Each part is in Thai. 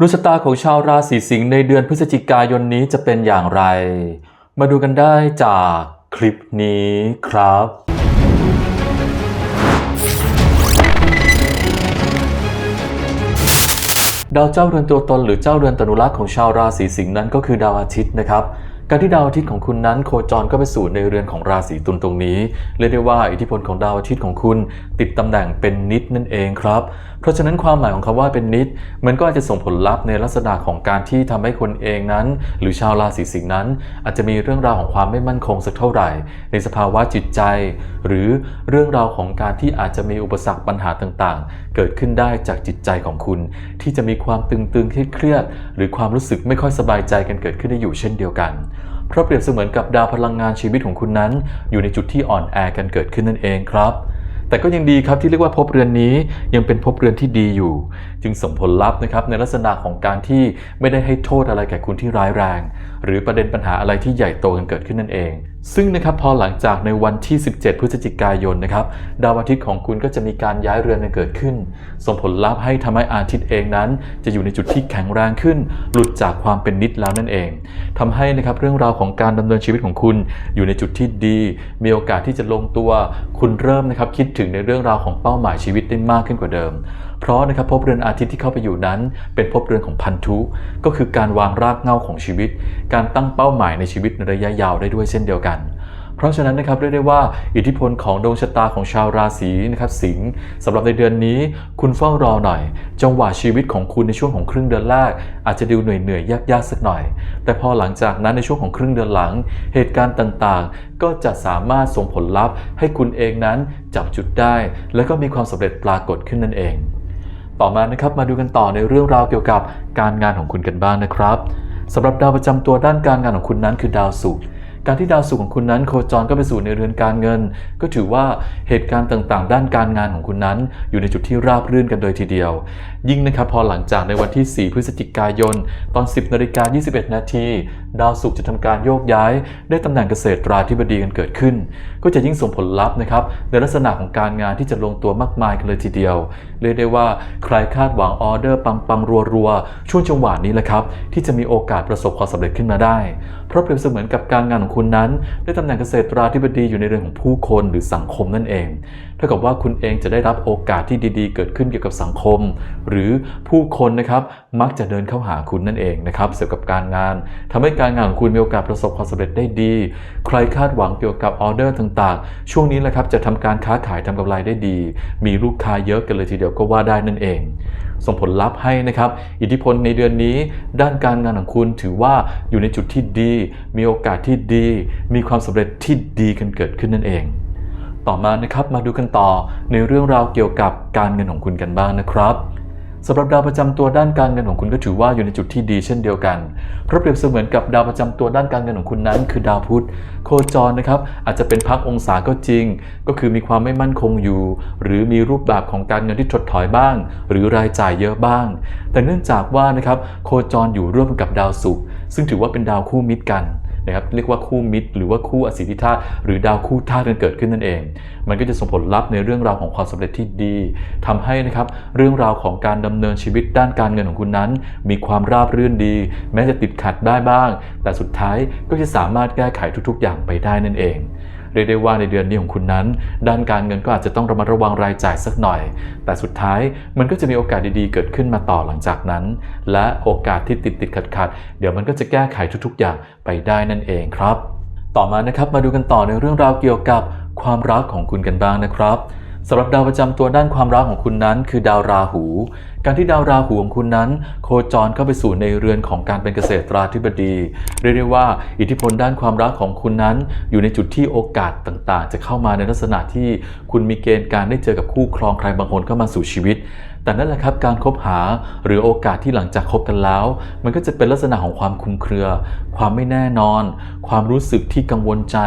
ดวงชะตาของชาวราศีสิงห์ในเดือนพฤศจิกายนนี้จะเป็นอย่างไร มาดูกันได้จากคลิปนี้ครับ ดาวเจ้าเรือนตัวตนหรือเจ้าเรือนตนุรักษ์ของชาวราศีสิงห์นั้นก็คือดาวอาทิตย์นะครับการที่ดาวอาทิตย์ของคุณนั้นโคจรก็ไปสู่ในเรือนของราศีตุลตรงนี้ เรียกได้ว่าอิทธิพลของดาวอาทิตย์ของคุณ ติดตำแหน่งเป็นนิดนั่นเองครับ ราะฉะนั้นความหมายของคำว่าเป็นนิด มันก็อาจจะส่งผลลัพธ์ในลักษณะของการที่ทำให้คนเองนั้น หรือชาวราศีสิงห์นั้น อาจจะมีเรื่องราวของความไม่มั่นคงสักเท่าไหร่ ในสภาวะจิตใจ หรือเรื่องราวของการที่อาจจะมีอุปสรรคปัญหาต่างๆ เกิดขึ้นได้จากจิตใจของคุณ ที่จะมีความตึงๆเครียดหรือความรู้สึกไม่ค่อยสบายใจกันเกิดขึ้นได้อยู่เช่นเดียวกันเพราะเปรียบเสมือนกับดาวพลังงานชีวิตของคุณนั้น อยู่ในจุดที่อ่อนแอกันเกิดขึ้นนั่นเองครับ แต่ก็ยังดีครับที่เรียกว่าพบเรือนนี้ยังเป็นพบเรือนที่ดีอยู่ จึงส่งผลลัพธ์นะครับในลักษณะของการที่ไม่ได้ให้โทษอะไรแก่คุณที่ร้ายแรง หรือประเด็นปัญหาอะไรที่ใหญ่โตกันเกิดขึ้นนั่นเอง ซึ่งนะครับพอหลังจากในวันที่ 17 พฤศจิกายนนะครับดาวอาทิตย์ของคุณก็จะมีการย้ายเรือนกันเกิดขึ้น ส่งผลลัพธ์ให้ทำให้อาทิตย์เองนั้น จะอยู่ในจุดที่แข็งแรงขึ้น หลุดจากความเป็นนิดแล้วนั่นเองทำให้นะครับเรื่องราวของการดำเนินชีวิตของคุณ อยู่ในจุดที่ดี มีโอกาสที่จะลงตัว คุณเริ่มนะครับคิดถึงในเรื่องราวของเป้าหมายชีวิตได้มากขึ้นกว่าเดิม เพราะนะครับภพเรือนอาทิตย์ที่เข้าไปอยู่นั้น เป็นภพเรือนของพันธุ ก็คือการวางรากเหง้าของชีวิต การตั้งเป้าหมายในชีวิตในระยะยาวได้ด้วยเช่นเดียวกันเพราะฉะนั้นนะครับเรียกได้ว่าอิทธิพลของดวงชะตาของชาวราศีนะครับสิงห์สำหรับในเดือนนี้ คุณเฝ้ารอหน่อย จังหวะชีวิตของคุณในช่วงของครึ่งเดือนแรก อาจจะดูเหนื่อยเหนื่อยๆยากๆสักหน่อย แต่พอหลังจากนั้นในช่วงของครึ่งเดือนหลัง เหตุการณ์ต่างๆ ก็จะสามารถส่งผลลัพธ์ ให้คุณเองนั้นจับจุดได้ และก็มีความสำเร็จปรากฏขึ้นนั่นเอง ต่อมานะครับมาดูกันต่อในเรื่องราวเกี่ยวกับการงานของคุณกันบ้างนะครับสำหรับดาวประจำตัวด้านการงานของคุณนั้นคือดาวศุกร์ การที่ดาวศุกร์ของคุณนั้น โคจรก็ไปสู่ในเรือนการเงิน ก็ถือว่าเหตุการณ์ต่างๆ ด้านการงานของคุณนั้น อยู่ในจุดที่ราบรื่นกันโดยทีเดียว ยิ่งนะครับพอหลังจากในวันที่ 4 พฤศจิกายน ตอน 10นาฬิกา21 นาทีดาวศุกร์จะทำการโยกย้าย ได้ตำแหน่งเกษตรราธิบดีกันเกิดขึ้น ก็จะยิ่งส่งผลลัพธ์นะครับในลักษณะของการงานที่จะลงตัวมากมายกันเลยทีเดียวเรียกได้ว่าใครคาดหวังออเดอร์ปังปังรัวรัวๆช่วงจังหวะนี้แหละครับที่จะมีโอกาสประสบความสำเร็จขึ้นมาได้เพราะเปรียบเสมือนกับการงานของคุณนั้น ได้ตำแหน่งเกษตราธิบดีอยู่ในเรื่องของผู้คนหรือสังคมนั่นเองเท่ากับว่าคุณเองจะได้รับโอกาสที่ดีๆ เกิดขึ้นเกี่ยวกับสังคม หรือผู้คนนะครับมักจะเดินเข้าหาคุณนั่นเองนะครับเกี่ยวกับการงานทำให้การงานของคุณมีโอกาสประสบความสำเร็จได้ดี ใครคาดหวังเกี่ยวกับออเดอร์ต่างๆ ช่วงนี้แหละครับจะทำการค้าขายทำกำไรได้ดี มีลูกค้าเยอะกันเลยทีเดียวก็ว่าได้นั่นเอง ส่งผลลัพธ์ให้นะครับอิทธิพลในเดือนนี้ด้านการงานของคุณถือว่าอยู่ในจุดที่ดี มีโอกาสที่ดี มีความสำเร็จที่ดีกันเกิดขึ้นนั่นเอง ต่อมานะครับมาดูกันต่อในเรื่องราวเกี่ยวกับการเงินของคุณกันบ้างนะครับสำหรับดาวประจำตัวด้านการเงินของคุณก็ถือว่าอยู่ในจุดที่ดีเช่นเดียวกันเพราะเปรียบเสมือนกับดาวประจำตัวด้านการเงินของคุณนั้น คือดาวพุธโคจรนะครับอาจจะเป็นพักองศาก็จริง ก็คือมีความไม่มั่นคงอยู่ หรือมีรูปแบบของการเงินที่ถดถอยบ้าง หรือรายจ่ายเยอะบ้าง แต่เนื่องจากว่านะครับโคจรอยู่ร่วมกับดาวศุกร์ซึ่งถือว่าเป็นดาวคู่มิตรกัน นะครับเรียกว่าคู่มิตร หรือว่าคู่อสิทธิธาตุหรือดาวคู่ธาตุกันเกิดขึ้นนั่นเอง มันก็จะส่งผลลัพธ์ในเรื่องราวของความสำเร็จที่ดีทำให้นะครับเรื่องราวของการดำเนินชีวิตด้านการเงินของคุณนั้น มีความราบรื่นดี แม้จะติดขัดได้บ้าง แต่สุดท้ายก็จะสามารถแก้ไขทุกๆ อย่างไปได้นั่นเอง เรียกได้ว่าในเดือนนี้ของคุณนั้น ด้านการเงินก็อาจจะต้องระมัดระวังรายจ่ายสักหน่อย แต่สุดท้ายมันก็จะมีโอกาสดีๆ เกิดขึ้นมาต่อหลังจากนั้น และโอกาสที่ติดติดขัดขัดเดี๋ยวมันก็จะแก้ไขทุกๆ อย่างไปได้นั่นเองครับ ต่อมานะครับมาดูกันต่อในเรื่องราวเกี่ยวกับความรักของคุณกันบ้างนะครับสำหรับดาวประจำตัวด้านความรักของคุณนั้น คือดาวราหู การที่ดาวราหูของคุณนั้น โคจรเข้าไปสู่ในเรือนของการเป็นเกษตราธิบดี เรียกได้ว่า อิทธิพลด้านความรักของคุณนั้น อยู่ในจุดที่โอกาสต่างๆ จะเข้ามาในลักษณะที่คุณมีเกณฑ์การได้เจอกับคู่ครองใครบางคนเข้ามาสู่ชีวิตแต่นั่นแหละครับการคบหาหรือโอกาสที่หลังจากคบกันแล้ว มันก็จะเป็นลักษณะของความคุมเครือ ความไม่แน่นอน ความรู้สึกที่กังวลใจ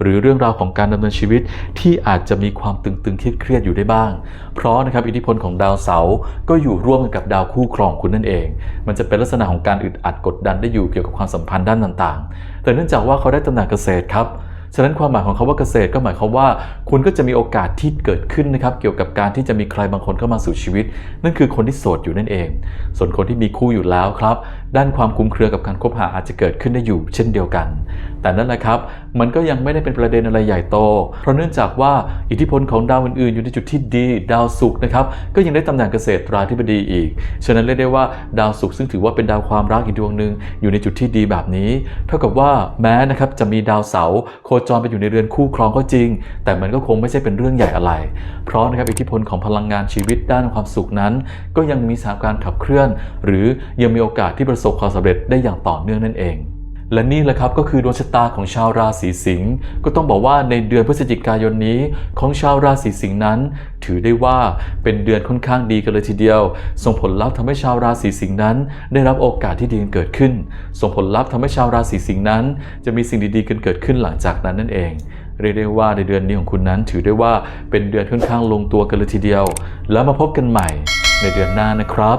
หรือเรื่องราวของการดำเนินชีวิตที่อาจจะมีความตึงๆเครียดๆอยู่ได้บ้าง เพราะนะครับอิทธิพลของดาวเสาร์ก็อยู่ร่วมกันกับดาวคู่ครองคุณนั่นเอง มันจะเป็นลักษณะของการอึดอัดกดดันได้อยู่เกี่ยวกับความสัมพันธ์ด้านต่างๆ แต่เนื่องจากว่าเขาได้ตำแหน่งเกษตรครับฉะนั้นความหมายของคาว่าเกษตรก็หมายความว่า คุณก็จะมีโอกาสที่เกิดขึ้นนะครับ เกี่ยวกับการที่จะมีใครบางคนเข้ามาสู่ชีวิต นั่นคือคนที่โสดอยู่นั่นเอง ส่วนคนที่มีคู่อยู่แล้วครับ ด้านความคุ้มเครือกับการคบหาอาจจะเกิดขึ้นได้อยู่เช่นเดียวกัน แต่นั่นแหละครับ มันก็ยังไม่ได้เป็นประเด็นอะไรใหญ่โต เพราะเนื่องจากว่าอิทธิพลของดาวอื่นๆ อยู่ในจุดที่ดี ดาวศุกร์นะครับ ก็ยังได้ตำแหน่งเกษตราธิบดีอีก ฉะนั้นเรียกได้ว่าดาวศุกร์ซึ่งถือว่าเป็นดาวความรักอีกดวงหนึ่งอยู่ในจุดที่ดีแบบนี้ เท่ากับว่าแม้นะครับจะมีดาวเสาร์โคจรไปอยู่ในเรือนคู่ครองก็จริง แต่มันก็คงไม่ใช่เป็นเรื่องใหญ่อะไร เพราะนะครับอิทธิพลของพลังงานชีวิตด้านความสุขนั้น ก็ยังมีสถานการขับเคลื่อน หรือยังมีโอกาสที่ประสบความสำเร็จได้อย่างต่อเนื่องนั่นเอง และนี่แหละครับก็คือดวงชะตาของชาวราศีสิงห์ก็ต้องบอกว่าในเดือนพฤศจิกายนนี้ ของชาวราศีสิงห์นั้น ถือได้ว่าเป็นเดือนค่อนข้างดีกันเลยทีเดียว ส่งผลลัพธ์ทำให้ชาวราศีสิงห์นั้น ได้รับโอกาสที่ดีเกิดขึ้น ส่งผลลัพธ์ทำให้ชาวราศีสิงห์นั้น จะมีสิ่งดีๆกันเกิดขึ้นหลังจากนั้นนั่นเองเรียกได้ว่าในเดือนนี้ของคุณนั้นถือได้ว่าเป็นเดือนค่อนข้างลงตัวกันเลยทีเดียว แล้วมาพบกันใหม่ในเดือนหน้านะครับ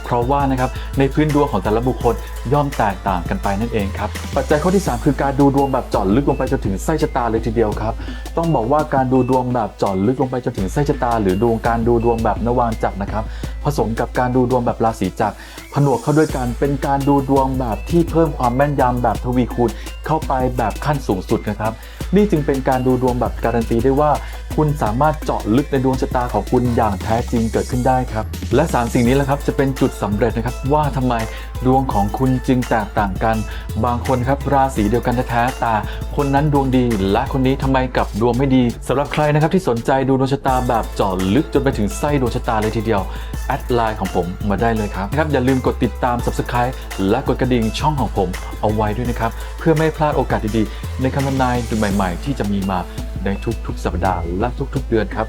ราะว่านะครับในพื้นดวงของแต่ละบุคคลย่อมแตกต่างกันไปนั่นเองครับปัจจัยข้อที่ 3 คือการดูดวงแบบเจาะลึกลงไปจนถึงไส้ชะตาเลยทีเดียวครับต้องบอกว่าการดูดวงแบบเจาะลึกลงไปจนถึงไส้ชะตา หรือดวงการดูดวงแบบนวางจักรนะครับผสมกับการดูดวงแบบราศีจักรผนวกเข้าด้วยกันเป็นการดูดวงแบบที่เพิ่มความแม่นยำแบบทวีคูณเข้าไปแบบขั้นสูงสุดนะครับนี่จึงเป็นการดูดวงแบบการันตีได้ว่า คุณสามารถเจาะลึกในดวงชะตาของคุณอย่างแท้จริงเกิดขึ้นได้ครับ และ 3 สิ่งนี้แหละครับจะเป็นจุดสำเร็จนะครับว่าทำไมดวงของคุณจึงแตกต่างกัน บางคนครับราศีเดียวกันแท้ๆแต่คนนั้นดวงดี และคนนี้ทำไมกับดวงไม่ดีสำหรับใครนะครับที่สนใจดูดวงชะตาแบบเจาะลึกจนไปถึงไส้ดวงชะตาเลยทีเดียวแอดไลน์ของผมมาได้เลยครับนะครับอย่าลืมกดติดตาม subscribe และกดกระดิ่งช่องของผมเอาไว้ด้วยนะครับเพื่อไม่พลาดโอกาสดีๆ ในคำทำนายใหม่ๆ ที่จะมีมาในทุกๆ สัปดาห์และทุก ๆ เดือนครับ